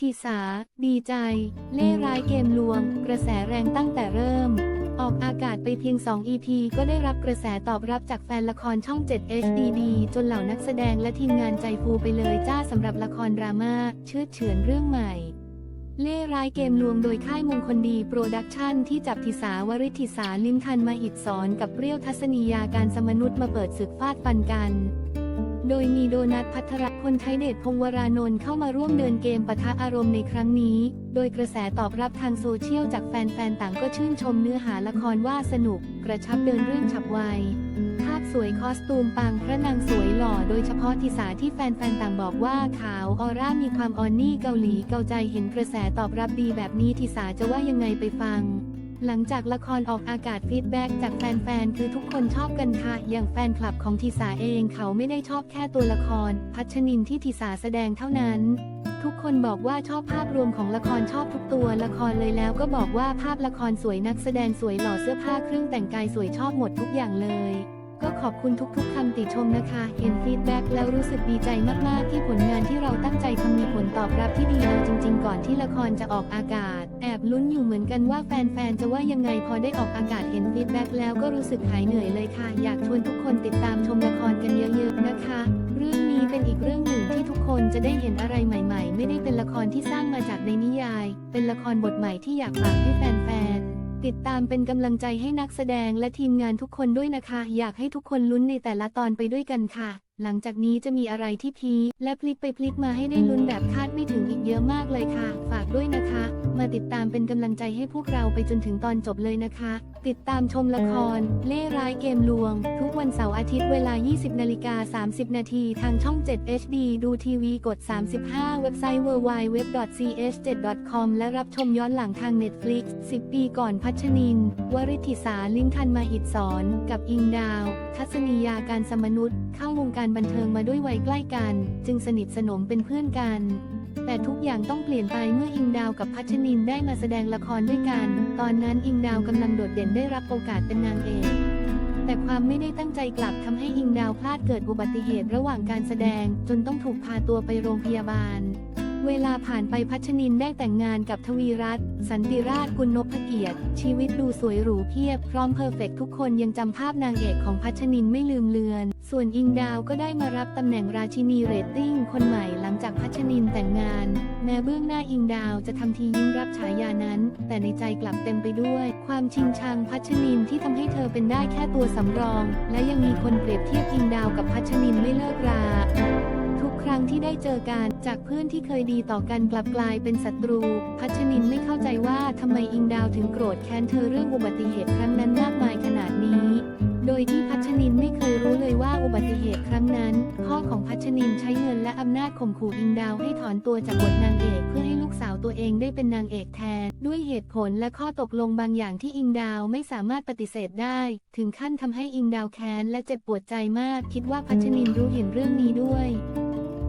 ทีสา ดีใจ เล่ร้ายเกมลวง กระแสแรงตั้งแต่เริ่ม ออกอากาศไปเพียง 2 EP ก็ได้รับกระแสตอบรับจากแฟนละครช่อง 7 HDD จนเหล่านักแสดงและทีมงานใจฟูไปเลยจ้าสำหรับละครดราม่าเชื่อดเฉือนเรื่องใหม่ เล่ร้ายเกมลวงโดยค่ายมงคลดีโปรดักชั่นที่จับทิสาวริธิสาลิมทันมาหิดสอนกับเปรี้ยวทัศนียาการสมนุษย์มาเปิดศึกฟาดฟันกัน โดยมีโดนัทพัทรพลไทยเดชพงวรานนท์เข้ามาร่วมเดินเกมปะทะอารมณ์ในครั้งนี้ โดยกระแสตอบรับทางโซเชียลจากแฟนๆ ต่างก็ชื่นชมเนื้อหาละครว่าสนุก กระชับเดินเรื่องฉับไว ภาพสวยคอสตูมปังพระนางสวยหล่อโดยเฉพาะทิสาที่แฟนๆ ต่างบอกว่าขาวออร่ามีความออนนี่เกาหลีเกาใจเห็นกระแสตอบรับดีแบบนี้ทิสาจะว่ายังไงไปฟัง หลังจากละครออกอากาศฟีดแบ็กจากแฟนๆ คือทุกคนชอบกันค่ะ อย่างแฟนคลับของทิสาเองเขาไม่ได้ชอบแค่ตัวละคร พัชนินที่ทิสาแสดงเท่านั้น ทุกคนบอกว่าชอบภาพรวมของละครชอบทุกตัวละครเลยแล้วก็บอกว่าภาพละครสวยนักแสดงสวยหล่อเสื้อผ้าเครื่องแต่งกายสวยชอบหมดทุกอย่างเลย ก็ขอบคุณทุกๆคำติชมนะคะ เห็นฟีดแบ็กแล้วรู้สึกดีใจมากๆ ที่ผลงานที่เราตั้งใจทำมีผลตอบรับที่ดีเอาจริง ๆ ก่อนที่ละครจะออกอากาศ แอบลุ้นอยู่เหมือนกันว่าแฟนๆ จะว่ายังไงพอได้ออกอากาศเห็นฟีดแบ็กแล้วก็รู้สึกหายเหนื่อยเลยค่ะ อยากชวนทุกคนติดตามชมละครกันเยอะๆนะคะ เรื่องนี้เป็นอีกเรื่องหนึ่งที่ทุกคนจะได้เห็นอะไรใหม่ ๆ ไม่ได้เป็นละครที่สร้างมาจากในนิยาย เป็นละครบทใหม่ที่อยากฝากให้แฟนๆ ติดตามเป็นกำลังใจให้นักแสดงและทีมงานทุกคนด้วยนะคะ อยากให้ทุกคนลุ้นในแต่ละตอนไปด้วยกันค่ะ หลังจากนี้จะมีอะไรที่พีและพลิกไปพลิกมาให้ได้ลุ้นแบบคาดไม่ถึงอีกเยอะมากเลยค่ะ ฝากด้วยนะคะ มาติดตามเป็นกำลังใจให้พวกเราไปจนถึงตอนจบเลยนะคะ ติดตามชมละคร เล่ร้ายเกมลวง ทุกวันเสาร์อาทิตย์เวลา 20นาฬิกา30 นาทีทางช่อง 7 HD ดูทีวีกด 35 เว็บไซต์ www.ch7.com และรับชมย้อนหลังทาง Netflix 10 ปีก่อนพัชนิน วริธิสาลิมทันมาหิดสอน กับอิงดาว ทัศนียาการสมนุษย์เข้าวงการบันเทิงมาด้วยวัยใกล้กัน จึงสนิทสนมเป็นเพื่อนกัน แต่ทุกอย่างต้องเปลี่ยนไปเมื่ออิงดาวกับพัชนินได้มาแสดงละครด้วยกัน ตอนนั้นอิงดาวกำลังโดดเด่นได้รับโอกาสเป็นนางเอกแต่ความไม่ได้ตั้งใจกลับทำให้อิงดาวพลาดเกิดอุบัติเหตุระหว่างการแสดง จนต้องถูกพาตัวไปโรงพยาบาล เวลาผ่านไปพัชนินได้แต่งงานกับทวีรัตน์สันติราชกุลนพเกียรติ ชีวิตดูสวยหรูเพียบ พร้อมเพอร์เฟกทุกคนยังจำภาพนางเอกของพัชนินไม่ลืมเลือน ส่วนอิงดาวก็ได้มารับตำแหน่งราชินีเรตติ้งคนใหม่หลังจากพัชนินแต่งงาน แม้เบื้องหน้าอิงดาวจะทำทียิ้มรับฉายานั้น แต่ในใจกลับเต็มไปด้วย ความชิงชังพัชนินที่ทำให้เธอเป็นได้แค่ตัวสำรอง และยังมีคนเปรียบเทียบอิงดาวกับพัชนินไม่เลิกราทุกครั้งที่ได้เจอกันจากเพื่อนที่เคยดีต่อกันกลับกลายเป็นศัตรู พัชนินไม่เข้าใจว่าทำไมอิงดาวถึงโกรธแค้นเธอเรื่องอุบัติเหตุครั้งนั้นมากมายขนาดนี้ โดยที่พัชนินไม่เคย บัติเหตุครั้งนั้น พ่อของพัชนินใช้เงินและอำนาจข่มขู่อิงดาวให้ถอนตัวจากบทนางเอกเพื่อให้ลูกสาวตัวเองได้เป็นนางเอกแทน ด้วยเหตุผลและข้อตกลงบางอย่างที่อิงดาวไม่สามารถปฏิเสธได้ ถึงขั้นทำให้อิงดาวแค้นและเจ็บปวดใจมาก คิดว่าพัชนินรู้เห็นเรื่องนี้ด้วย